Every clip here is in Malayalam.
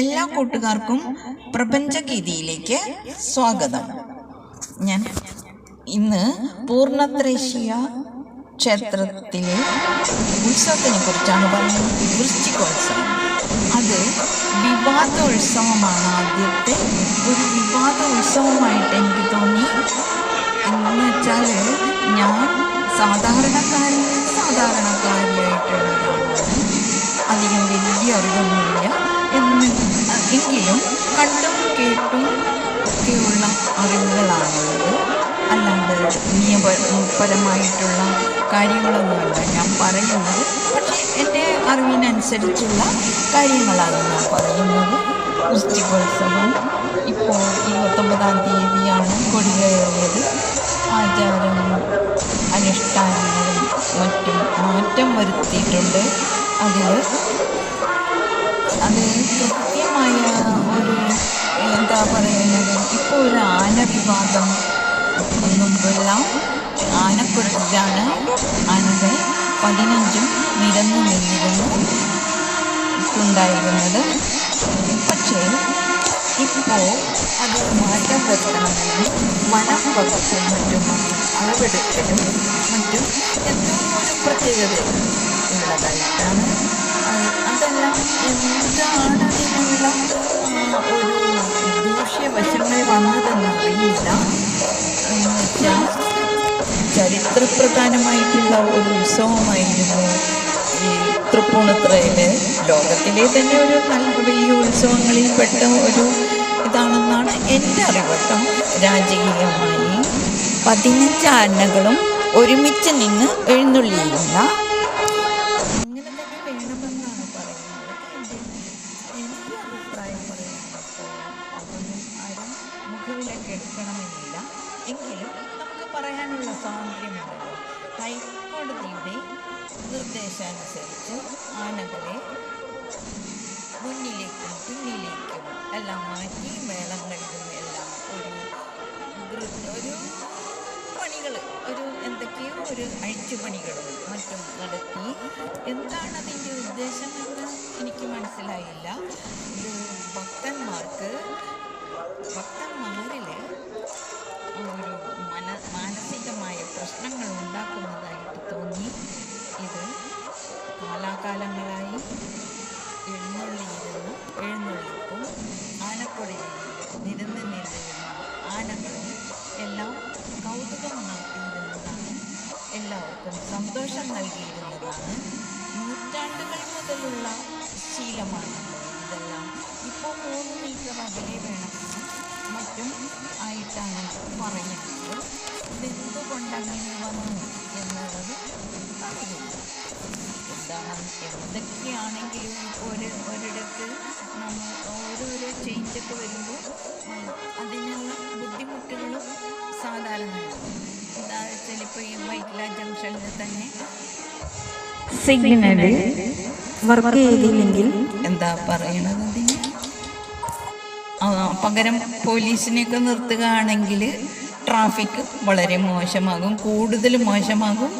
എല്ലാ കൂട്ടുകാർക്കും പ്രപഞ്ചഗീതിയിലേക്ക് സ്വാഗതം. ഞാൻ ഇന്ന് പൂർണത്രേശ്യ ക്ഷേത്രത്തിലെ ഉത്സവത്തിനെ കുറിച്ചാണ് പറയുന്നത് വൃശ്ചികോത്സവം. അത് വിവാദ ഉത്സവമാണ് ആദ്യത്തെ ഒരു വിവാദ ഉത്സവമായിട്ട് എനിക്ക് തോന്നി. എന്ന് വെച്ചാൽ ഞാൻ സാധാരണക്കാരിൽ സാധാരണക്കാരിയായിട്ടുള്ള അധികം വലിയ എന്ന് എങ്കിലും കണ്ടും കേട്ടും ഒക്കെയുള്ള അറിവുകളാണുള്ളത്. അല്ലാണ്ട് നിയമപരമായിട്ടുള്ള കാര്യങ്ങളൊന്നുമല്ല. ഞാൻ പറയുന്നത് പക്ഷേ എന്റെ അറിവിനനുസരിച്ചുള്ള കാര്യങ്ങളാണ് ഞാൻ പറയുന്നത്. വൃശ്ചികോത്സവം ഇപ്പോൾ ഇരുപത്തൊമ്പതാം തീയതിയാണ് കൊടികയറിയത്. ആചാരം അനുഷ്ഠാനങ്ങളും മറ്റും മാറ്റം വരുത്തിയിട്ടുണ്ട്. അതിൽ അത് കൃത്യമായ ഒരു എന്താ പറയുന്നത് ഇപ്പോൾ ഒരു ആന വിവാദം മുമ്പുള്ള ആനക്കുറിച്ചാണ് ആനകൾ പതിനഞ്ചും നിരന്നു നിന്നിരുന്നു ഉണ്ടായിരുന്നത്. പക്ഷേ ഇപ്പോൾ അത് മാറ്റം വരുത്തണമെങ്കിൽ വനം വകുപ്പും മറ്റും അളവെടുക്കലും മറ്റും എന്തോ ഒരു പ്രത്യേകത ഉള്ളതായിട്ടാണ് അതെല്ലാം എന്താണ് അതിനുള്ള ആ, ഒരു ദൂഷ്യവശങ്ങൾ വന്നതെന്ന് അറിയില്ല ചരിത്രപ്രധാനമായിട്ടുള്ള ഒരു ഉത്സവമായിരുന്നു ഈ തൃപ്പൂണിത്രയിൽ ലോകത്തിലെ തന്നെ ഒരു നല്ല വലിയ ഉത്സവങ്ങളിൽ പെട്ട ഒരു ഇതാണെന്നാണ് എന്റെ അറിവട്ടം. രാജകീയമായി പതിനഞ്ച് ആനകളും ഒരുമിച്ച് നിന്ന് എഴുന്നള്ളിയില്ല സ്വാതന്ത്ര്യമുണ്ടല്ലോ. ഹൈക്കോടതിയുടെ നിർദ്ദേശാനുസരിച്ച് ആനകളെ മുന്നിലേക്കും പിന്നിലേക്കും എല്ലാം മാറ്റി മേളങ്ങളിലും എല്ലാം ഒരു ഒരു പണികൾ ഒരു എന്തൊക്കെയോ ഒരു അഴിച്ചുപണികളും മറ്റും നടത്തി. എന്താണ് അതിന്റെ ഉദ്ദേശം എന്ന് എനിക്ക് മനസ്സിലായില്ല. ഇത് ഭക്തന്മാർക്ക് ഭക്തന്മാരിൽ ഒരു മന മാനസികമായ പ്രശ്നങ്ങൾ ഉണ്ടാക്കുന്നതായിട്ട് തോന്നി. ഇത് കാലാകാലങ്ങളായി എഴുന്നള്ളിയിരുന്ന. എഴുന്നള്ളിപ്പും ആനക്കൊടിയിൽ നിരന്ന് നിന്നിരുന്ന ആനകളും എല്ലാം കൗതുകം നടത്തിയിരുന്നതാണ് എല്ലാവർക്കും സന്തോഷം നൽകിയിരുന്നതാണ്. നൂറ്റാണ്ടുകൾ മുതലുള്ള ശീലമാണ് ഇതെല്ലാം. ഇപ്പോൾ മൂന്ന് മീറ്റർ അകലെ വേണമെന്ന് മറ്റും ആയിട്ടാണ് പറയുന്നത്. ഇതെന്തുകൊണ്ട് അങ്ങനെ വന്നു എന്നുള്ളത് അറിയില്ല. എന്താണ് എന്തൊക്കെയാണെങ്കിലും ഒരു ഒരിടത്ത് നമ്മൾ ഓരോരോ ചേഞ്ചൊക്കെ വരുമ്പോൾ അതിനുള്ള ബുദ്ധിമുട്ടുകളും സാധാരണയാണ് എന്താ വെച്ചാൽ ഇപ്പോൾ ഈ വൈറ്റ്ല ജംഗ്ഷനിൽ തന്നെ സിഗ്നൽ വർക്ക് ചെയ്തില്ലെങ്കിൽ എന്താ പറയണത്? പകരം പോലീസിനെയൊക്കെ നിർത്തുകയാണെങ്കിൽ ട്രാഫിക് വളരെ മോശമാകും കൂടുതൽ മോശമാകും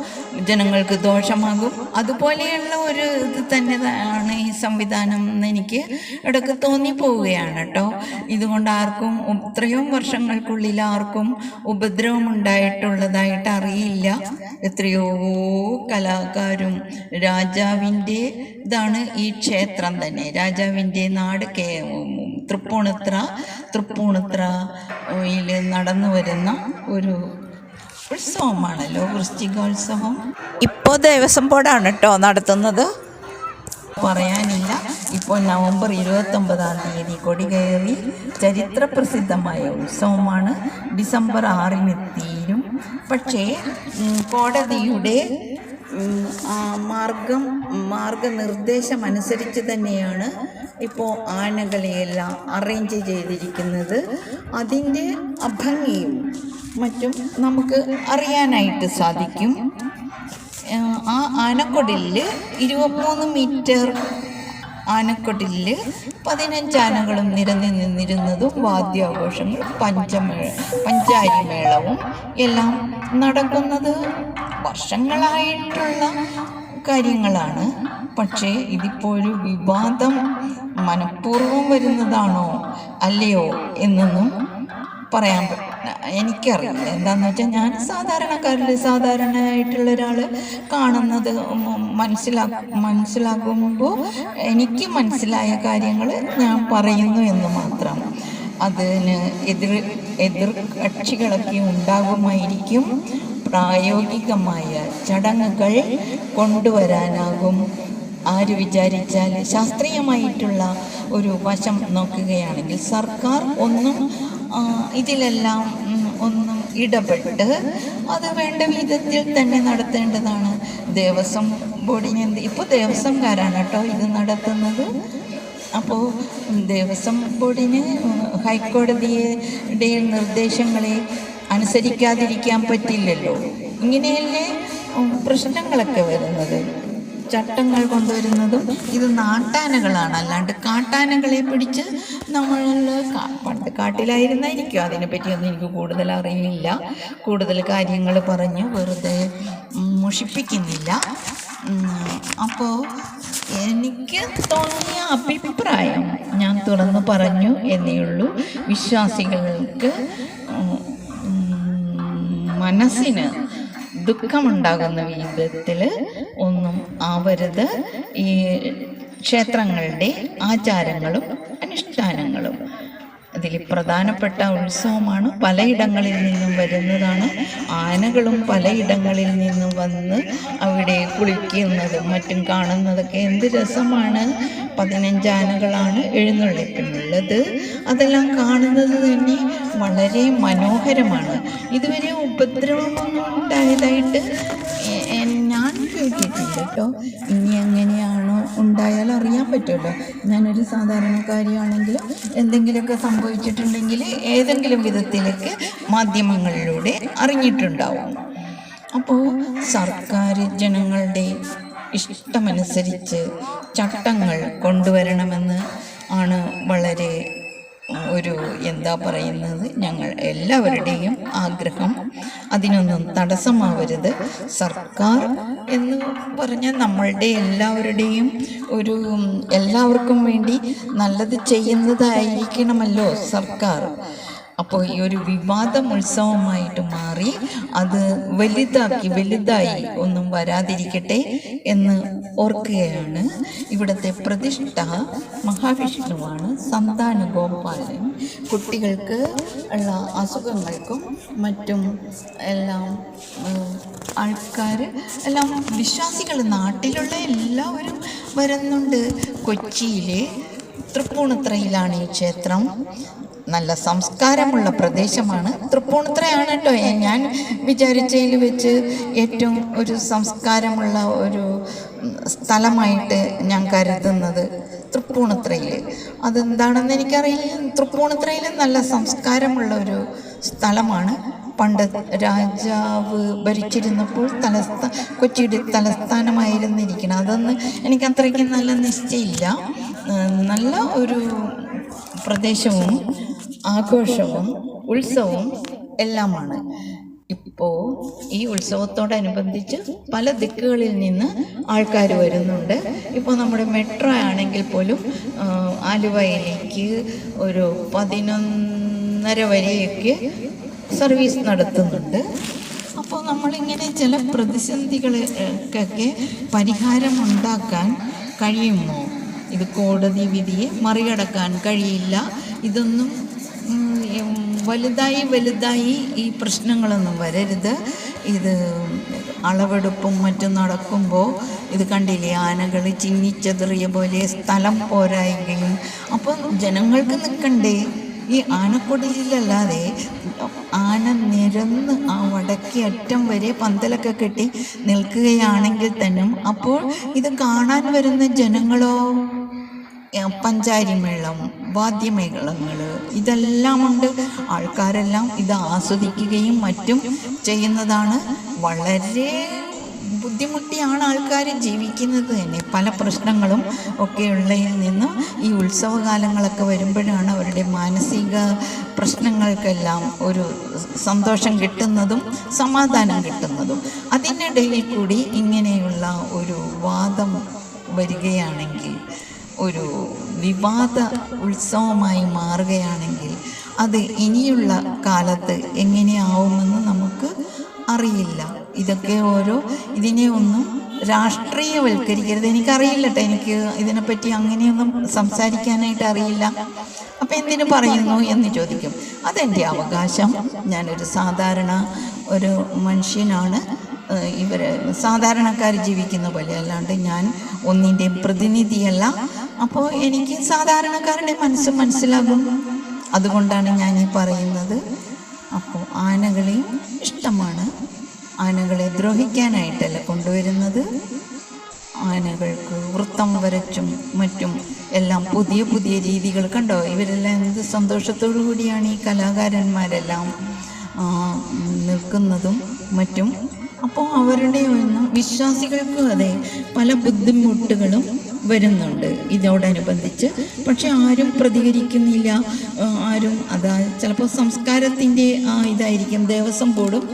ജനങ്ങൾക്ക് ദോഷമാകും. അതുപോലെയുള്ള ഒരു ഇത് തന്നെ ആണ് ഈ സംവിധാനം എന്ന് എനിക്ക് ഇടയ്ക്ക് തോന്നിപ്പോവുകയാണ് കേട്ടോ. ഇതുകൊണ്ട് ആർക്കും ഇത്രയും വർഷങ്ങൾക്കുള്ളിൽ ആർക്കും ഉപദ്രവം ഉണ്ടായിട്ടുള്ളതായിട്ട് അറിയില്ല. എത്രയോ കലാകാരും രാജാവിന്റെ ഇതാണ് ഈ ക്ഷേത്രം തന്നെ. രാജാവിന്റെ നാട് കേ തൃപ്പൂണിത്ര തൃപ്പൂണിത്രയിൽ നടന്നു വരുന്ന ഒരു ഉത്സവമാണല്ലോ വൃശ്ചികോത്സവം ഇപ്പോൾ ദേവസ്വം ബോർഡാണ് കേട്ടോ നടത്തുന്നത്. പറയാനില്ല ഇപ്പോൾ നവംബർ ഇരുപത്തൊമ്പതാം തീയതി കൊടികയറി ചരിത്രപ്രസിദ്ധമായ ഉത്സവമാണ്. ഡിസംബർ ആറിന് തീരും. പക്ഷേ കോടതിയുടെ മാർഗം മാർഗനിർദ്ദേശം അനുസരിച്ച് തന്നെയാണ് ഇപ്പോൾ ആനകളെയെല്ലാം അറേഞ്ച് ചെയ്തിരിക്കുന്നത് അതിന്റെ അഭംഗിയും മറ്റും നമുക്ക് അറിയാനായിട്ട് സാധിക്കും. ആ ആനക്കൊടിലിൽ ഇരുപത്തിമൂന്ന് മീറ്റർ ആനക്കൊടിലിൽ പതിനഞ്ച് ആനകളും നിരന്ന് നിന്നിരുന്നതും വാദ്യാഘോഷങ്ങളും പഞ്ചമേള പഞ്ചാരി മേളവും എല്ലാം നടക്കുന്നത് വർഷങ്ങളായിട്ടുള്ള കാര്യങ്ങളാണ്. പക്ഷേ ഇതിപ്പോൾ ഒരു വിവാദം മനഃപൂർവം വരുന്നതാണോ അല്ലയോ എന്നൊന്നും പറയാൻ എനിക്കറിയില്ല. എന്താന്ന് വെച്ചാൽ ഞാൻ സാധാരണക്കാരിൽ സാധാരണയായിട്ടുള്ള ഒരാൾ കാണുന്നത് മനസ്സിലാ മനസ്സിലാകുമ്പോൾ എനിക്ക് മനസ്സിലായ കാര്യങ്ങൾ ഞാൻ പറയുന്നു എന്ന് മാത്രം. അതിന് എതിർ എതിർ കക്ഷികളൊക്കെ ഉണ്ടാകുമായിരിക്കും പ്രായോഗികമായ ചടങ്ങുകൾ കൊണ്ടുവരാനാകും ആര് വിചാരിച്ചാൽ ശാസ്ത്രീയമായിട്ടുള്ള ഒരു വശം നോക്കുകയാണെങ്കിൽ സർക്കാർ ഒന്നും ഇതിലെല്ലാം ഒന്നും ഇടപെട്ട് അത് വേണ്ട വിധത്തിൽ തന്നെ നടത്തേണ്ടതാണ്. ദേവസ്വം ബോർഡിന് എന്ത് ഇപ്പോൾ ദേവസ്വംകാരാണ് കേട്ടോ ഇത് നടത്തുന്നത്. അപ്പോൾ ദേവസ്വം ബോർഡിന് ഹൈക്കോടതിയുടെ നിർദ്ദേശങ്ങളെ അനുസരിക്കാതിരിക്കാൻ പറ്റില്ലല്ലോ. ഇങ്ങനെയല്ലേ പ്രശ്നങ്ങളൊക്കെ വരുന്നത്. ചട്ടങ്ങൾ കൊണ്ടുവരുന്നതും ഇത് നാട്ടാനകളാണ്. അല്ലാണ്ട് കാട്ടാനകളെ പിടിച്ച് നമ്മൾ പണ്ട് കാട്ടിലായിരുന്നായിരിക്കും. അതിനെപ്പറ്റിയൊന്നും എനിക്ക് കൂടുതൽ അറിയില്ല. കൂടുതൽ കാര്യങ്ങൾ പറഞ്ഞ് വെറുതെ മുഷിപ്പിക്കുന്നില്ല. അപ്പോൾ എനിക്ക് തോന്നിയ അഭിപ്രായം ഞാൻ തുറന്നു പറഞ്ഞു എന്നേ ഉള്ളൂ. വിശ്വാസികൾക്ക് മനസ്സിന് ദുഃഖമുണ്ടാകുന്ന വിധത്തിൽ ഒന്നും ആവരുത്. ഈ ക്ഷേത്രങ്ങളുടെ ആചാരങ്ങളും അനുഷ്ഠാനങ്ങളും അതിൽ പ്രധാനപ്പെട്ട ഉത്സവമാണ്. പലയിടങ്ങളിൽ നിന്നും വരുന്നതാണ്. ആനകളും പലയിടങ്ങളിൽ നിന്നും വന്ന് അവിടെ കുളിക്കുന്നതും മറ്റും കാണുന്നതൊക്കെ എന്ത് രസമാണ്. പതിനഞ്ച് ആനകളാണ് എഴുന്നള്ളിപ്പിനുള്ളത്. അതെല്ലാം കാണുന്നത് തന്നെ വളരെ മനോഹരമാണ്. ഇതുവരെ ഉപദ്രവമൊന്നും ഉണ്ടായതായിട്ട് ഞാൻ കേട്ടിട്ടില്ല കേട്ടോ. ഇനി എങ്ങനെയാണോ ഉണ്ടായാൽ അറിയാൻ പറ്റുമല്ലോ. ഞാനൊരു സാധാരണക്കാരിയാണെങ്കിലും എന്തെങ്കിലുമൊക്കെ സംഭവിച്ചിട്ടുണ്ടെങ്കിൽ ഏതെങ്കിലും വിധത്തിലേക്ക് മാധ്യമങ്ങളിലൂടെ അറിഞ്ഞിട്ടുണ്ടാവും. അപ്പോൾ സർക്കാർ ജനങ്ങളുടെ ഇഷ്ടമനുസരിച്ച് ചട്ടങ്ങൾ കൊണ്ടുവരണമെന്ന് ആണ് വളരെ ഒരു എന്താ പറയുന്നത്? ഞങ്ങൾ എല്ലാവരുടെയും ആഗ്രഹം അതിനൊന്നും തടസ്സമാവരുത്. സർക്കാർ എന്ന് പറഞ്ഞാൽ നമ്മളുടെ എല്ലാവരുടെയും ഒരു എല്ലാവർക്കും വേണ്ടി നല്ലത് ചെയ്യുന്നതായിരിക്കണമല്ലോ സർക്കാർ. അപ്പോൾ ഈ ഒരു വിവാദം ഉത്സവമായിട്ട് മാറി അത് വലുതാക്കി വലുതായി ഒന്നും വരാതിരിക്കട്ടെ എന്ന് ഓർക്കുകയാണ്. ഇവിടുത്തെ പ്രതിഷ്ഠ മഹാവിഷ്ണുവാണ് സന്താന ഗോപാലൻ കുട്ടികൾക്ക് ഉള്ള അസുഖങ്ങൾക്കും മറ്റും എല്ലാം ആൾക്കാർ എല്ലാം വിശ്വാസികൾ നാട്ടിലുള്ള എല്ലാവരും വരുന്നുണ്ട്. കൊച്ചിയിലെ തൃപ്പൂണിത്രയിലാണ് ഈ ക്ഷേത്രം. നല്ല സംസ്കാരമുള്ള പ്രദേശമാണ്. തൃപ്പൂണിത്രയാണ് കേട്ടോ ഞാൻ വിചാരിച്ചതിൽ വെച്ച് ഏറ്റവും ഒരു സംസ്കാരമുള്ള ഒരു സ്ഥലമായിട്ട് ഞാൻ കരുതുന്നത് തൃപ്പൂണിത്രയിൽ അതെന്താണെന്ന് എനിക്കറിയില്ല. തൃപ്പൂണിത്രയിൽ നല്ല സംസ്കാരമുള്ള ഒരു സ്ഥലമാണ്. പണ്ട് രാജാവ് ഭരിച്ചിരുന്നപ്പോൾ തലസ്ഥാ കൊച്ചിയുടെ തലസ്ഥാനമായിരുന്നിരിക്കണം. അതൊന്ന് എനിക്ക് അത്രയ്ക്ക് നല്ല നിശ്ചയമില്ല നല്ല ഒരു പ്രദേശവും ആഘോഷവും ഉത്സവവും എല്ലാമാണ്. ഇപ്പോൾ ഈ ഉത്സവത്തോടനുബന്ധിച്ച് പല ദിക്കുകളിൽ നിന്ന് ആൾക്കാർ വരുന്നുണ്ട്. ഇപ്പോൾ നമ്മുടെ മെട്രോ ആണെങ്കിൽ പോലും ആലുവയിലേക്ക് ഒരു പതിനൊന്നര വരെയൊക്കെ സർവീസ് നടത്തുന്നുണ്ട്. അപ്പോൾ നമ്മളിങ്ങനെ ചില പ്രതിസന്ധികൾക്കൊക്കെ പരിഹാരം ഉണ്ടാക്കാൻ കഴിയുമോ? ഇത് കോടതി വിധിയെ മറികടക്കാൻ കഴിയില്ല. ഇതൊന്നും വലുതായി വലുതായി ഈ പ്രശ്നങ്ങളൊന്നും വരരുത്. ഇത് അളവെടുപ്പും മറ്റും നടക്കുമ്പോൾ ഇത് കണ്ടില്ലേ ആനകൾ ചിന്നിച്ചെറിയ പോലെ സ്ഥലം പോരായെങ്കിലും അപ്പം ജനങ്ങൾക്ക് നിൽക്കണ്ടേ ഈ ആനക്കൊടിയിലല്ലാതെ ആന നിരന്ന് ആ വടക്കേ അറ്റം വരെ പന്തലൊക്കെ കെട്ടി നിൽക്കുകയാണെങ്കിൽ തന്നെ അപ്പോൾ ഇത് കാണാൻ വരുന്ന ജനങ്ങളോ? പഞ്ചാരിമേളം. പഞ്ചാരി മേളം വാദ്യമേളങ്ങൾ ഇതെല്ലാം ഉണ്ട് ആൾക്കാരെല്ലാം ഇത് ആസ്വദിക്കുകയും മറ്റും ചെയ്യുന്നതാണ്. വളരെ ബുദ്ധിമുട്ടിയാണ് ആൾക്കാർ ജീവിക്കുന്നത് തന്നെ. പല പ്രശ്നങ്ങളും ഒക്കെ ഉള്ളതിൽ നിന്നും ഈ ഉത്സവകാലങ്ങളൊക്കെ വരുമ്പോഴാണ് അവരുടെ മാനസിക പ്രശ്നങ്ങൾക്കെല്ലാം ഒരു സന്തോഷം കിട്ടുന്നതും സമാധാനം കിട്ടുന്നതും. അതിനിടയിൽ കൂടി ഇങ്ങനെയുള്ള ഒരു വാദം വരികയാണെങ്കിൽ ഒരു വിവാദ ഉത്സവമായി മാറുകയാണെങ്കിൽ അത് ഇനിയുള്ള കാലത്ത് എങ്ങനെയാവുമെന്ന് നമുക്ക് അറിയില്ല. ഇതൊക്കെ ഓരോ ഇതിനെ ഒന്നും രാഷ്ട്രീയവൽക്കരിക്കരുത്. എനിക്കറിയില്ലട്ടെ. എനിക്ക് ഇതിനെപ്പറ്റി അങ്ങനെയൊന്നും സംസാരിക്കാനായിട്ട് അറിയില്ല. അപ്പം എന്തിനു പറയുന്നു എന്ന് ചോദിക്കും. അതെന്റെ അവകാശം. ഞാനൊരു സാധാരണ ഒരു മനുഷ്യനാണ്. ഇവർ സാധാരണക്കാർ ജീവിക്കുന്ന പോലെ അല്ലാണ്ട് ഞാൻ ഒന്നിന്റെയും പ്രതിനിധിയല്ല. അപ്പോൾ എനിക്ക് സാധാരണക്കാരുടെ മനസ്സ് മനസ്സിലാകും. അതുകൊണ്ടാണ് ഞാൻ ഈ പറയുന്നത്. അപ്പോൾ ആനകളെ ഇഷ്ടമാണ്. ആനകളെ ദ്രോഹിക്കാനായിട്ടല്ല കൊണ്ടുവരുന്നത്. ആനകൾക്ക് വൃത്തം വരച്ചും മറ്റും എല്ലാം പുതിയ പുതിയ രീതികൾ കണ്ടോ? ഇവരെല്ലാം എന്ത് സന്തോഷത്തോടു കൂടിയാണ് ഈ കലാകാരന്മാരെല്ലാം നിൽക്കുന്നതും മറ്റും. അപ്പോൾ അവരുടെ ഒന്നും വിശ്വാസികൾക്കും അതെ പല ബുദ്ധിമുട്ടുകളും വരുന്നുണ്ട്. ഇതോടനുബന്ധിച്ച് പക്ഷെ ആരും പ്രതികരിക്കുന്നില്ല. ആരും അതാ ചിലപ്പോൾ സംസ്കാരത്തിന്റെ ഇതായിരിക്കും. ദേവസ്വം ബോർഡും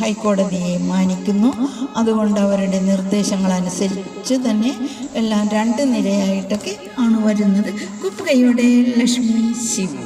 ഹൈക്കോടതിയെ മാനിക്കുന്നു. അതുകൊണ്ട് അവരുടെ നിർദ്ദേശങ്ങൾ അനുസരിച്ച് തന്നെ എല്ലാം രണ്ട് നിരയായിട്ടൊക്കെ ആണ് വരുന്നത്. കുപ്പകയുടെ ലക്ഷ്മി ശിവ.